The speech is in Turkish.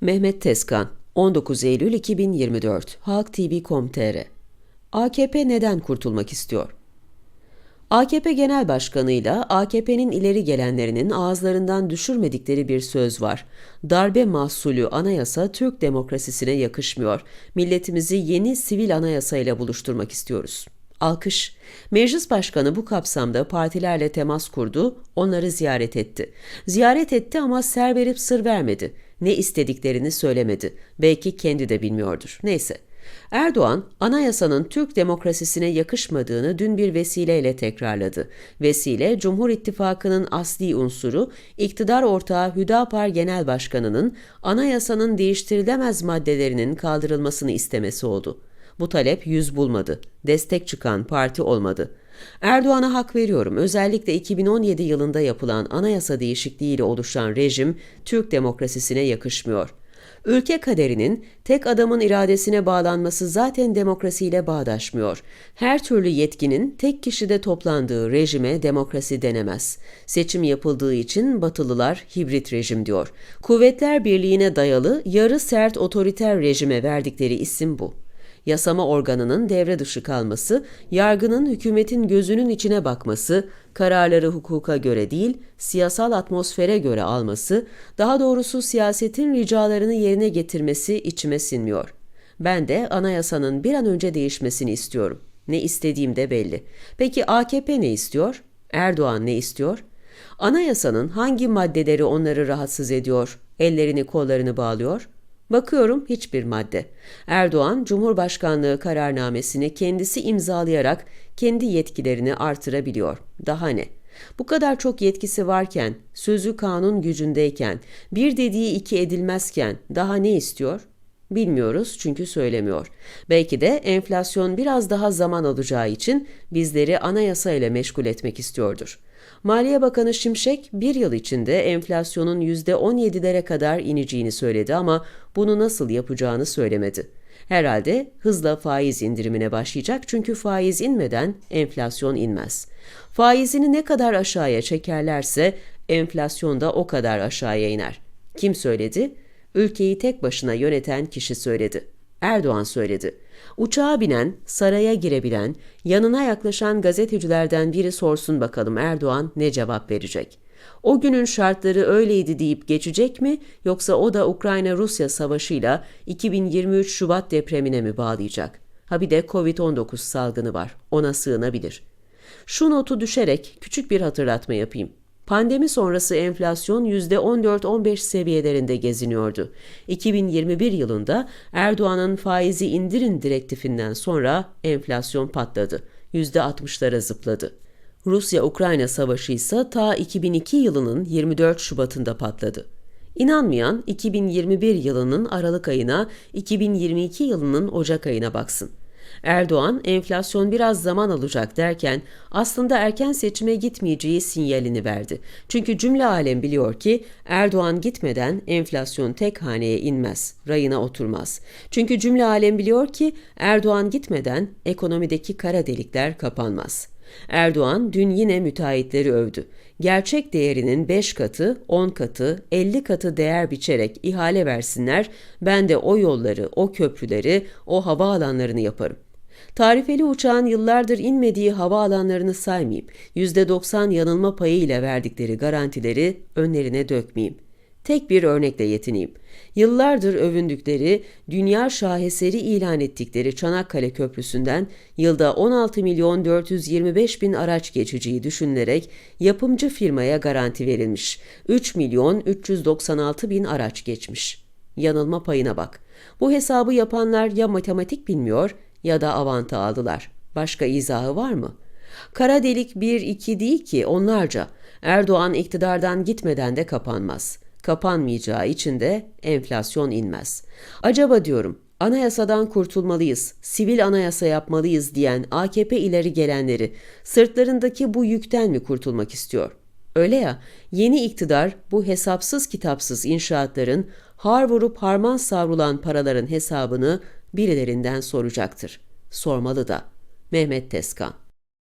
Mehmet Tezkan, 19 Eylül 2024, Halk TV.com.tr AKP neden kurtulmak istiyor? AKP Genel Başkanı'yla AKP'nin ileri gelenlerinin ağızlarından düşürmedikleri bir söz var. Darbe mahsulü anayasa Türk demokrasisine yakışmıyor. Milletimizi yeni sivil anayasayla buluşturmak istiyoruz. Alkış. Meclis Başkanı bu kapsamda partilerle temas kurdu, onları ziyaret etti. Ziyaret etti ama ser verip sır vermedi. Ne istediklerini söylemedi. Belki kendi de bilmiyordur. Neyse. Erdoğan, anayasanın Türk demokrasisine yakışmadığını dün bir vesileyle tekrarladı. Vesile, Cumhur İttifakı'nın asli unsuru, iktidar ortağı Hüdapar Genel Başkanı'nın anayasanın değiştirilemez maddelerinin kaldırılmasını istemesi oldu. Bu talep yüz bulmadı. Destek çıkan parti olmadı. Erdoğan'a hak veriyorum. Özellikle 2017 yılında yapılan anayasa değişikliğiyle oluşan rejim Türk demokrasisine yakışmıyor. Ülke kaderinin tek adamın iradesine bağlanması zaten demokrasiyle bağdaşmıyor. Her türlü yetkinin tek kişide toplandığı rejime demokrasi denemez. Seçim yapıldığı için Batılılar hibrit rejim diyor. Kuvvetler Birliği'ne dayalı yarı sert otoriter rejime verdikleri isim bu yasama organının devre dışı kalması, yargının hükümetin gözünün içine bakması, kararları hukuka göre değil, siyasal atmosfere göre alması, daha doğrusu siyasetin ricalarını yerine getirmesi içime sinmiyor. Ben de anayasanın bir an önce değişmesini istiyorum. Ne istediğim de belli. Peki AKP ne istiyor? Erdoğan ne istiyor? Anayasanın hangi maddeleri onları rahatsız ediyor, ellerini kollarını bağlıyor? Bakıyorum hiçbir madde. Erdoğan, Cumhurbaşkanlığı kararnamesini kendisi imzalayarak kendi yetkilerini artırabiliyor. Daha ne? Bu kadar çok yetkisi varken, sözü kanun gücündeyken, bir dediği iki edilmezken daha ne istiyor? Bilmiyoruz çünkü söylemiyor. Belki de enflasyon biraz daha zaman alacağı için bizleri anayasa ile meşgul etmek istiyordur. Maliye Bakanı Şimşek bir yıl içinde enflasyonun %17'lere kadar ineceğini söyledi ama bunu nasıl yapacağını söylemedi. Herhalde hızla faiz indirimine başlayacak çünkü faiz inmeden enflasyon inmez. Faizini ne kadar aşağıya çekerlerse enflasyon da o kadar aşağıya iner. Kim söyledi? Ülkeyi tek başına yöneten kişi söyledi. Erdoğan söyledi. Uçağa binen, saraya girebilen, yanına yaklaşan gazetecilerden biri sorsun bakalım Erdoğan ne cevap verecek? O günün şartları öyleydi deyip geçecek mi yoksa o da Ukrayna-Rusya savaşıyla 2023 Şubat depremine mi bağlayacak? Ha bir de Covid-19 salgını var. Ona sığınabilir. Şu notu düşerek küçük bir hatırlatma yapayım. Pandemi sonrası enflasyon %14-15 seviyelerinde geziniyordu. 2021 yılında Erdoğan'ın faizi indirin direktifinden sonra enflasyon patladı. %60'lara zıpladı. Rusya-Ukrayna savaşı ise ta 2002 yılının 24 Şubat'ında patladı. İnanmayan 2021 yılının Aralık ayına, 2022 yılının Ocak ayına baksın. Erdoğan enflasyon biraz zaman alacak derken aslında erken seçime gitmeyeceği sinyalini verdi. Çünkü cümle alem biliyor ki Erdoğan gitmeden enflasyon tek haneye inmez, rayına oturmaz. Çünkü cümle alem biliyor ki Erdoğan gitmeden ekonomideki kara delikler kapanmaz. Erdoğan dün yine müteahhitleri övdü. Gerçek değerinin 5 katı, 10 katı, 50 katı değer biçerek ihale versinler, ben de o yolları, o köprüleri, o havaalanlarını yaparım. Tarifeli uçağın yıllardır inmediği hava alanlarını saymayayım. %90 yanılma payı ile verdikleri garantileri önlerine dökmeyeyim. Tek bir örnekle yetineyim. Yıllardır övündükleri, dünya şaheseri ilan ettikleri Çanakkale Köprüsü'nden yılda 16 milyon 425 bin araç geçeceği düşünülerek yapımcı firmaya garanti verilmiş. 3 milyon 396 bin araç geçmiş. Yanılma payına bak. Bu hesabı yapanlar ya matematik bilmiyor ya da avanta aldılar. Başka izahı var mı? Kara delik bir iki değil ki onlarca. Erdoğan iktidardan gitmeden de kapanmaz. Kapanmayacağı için de enflasyon inmez. Acaba diyorum anayasadan kurtulmalıyız, sivil anayasa yapmalıyız diyen AKP ileri gelenleri sırtlarındaki bu yükten mi kurtulmak istiyor? Öyle ya, yeni iktidar bu hesapsız kitapsız inşaatların har vurup harman savrulan paraların hesabını birilerinden soracaktır. Sormalı da. Mehmet Tezkan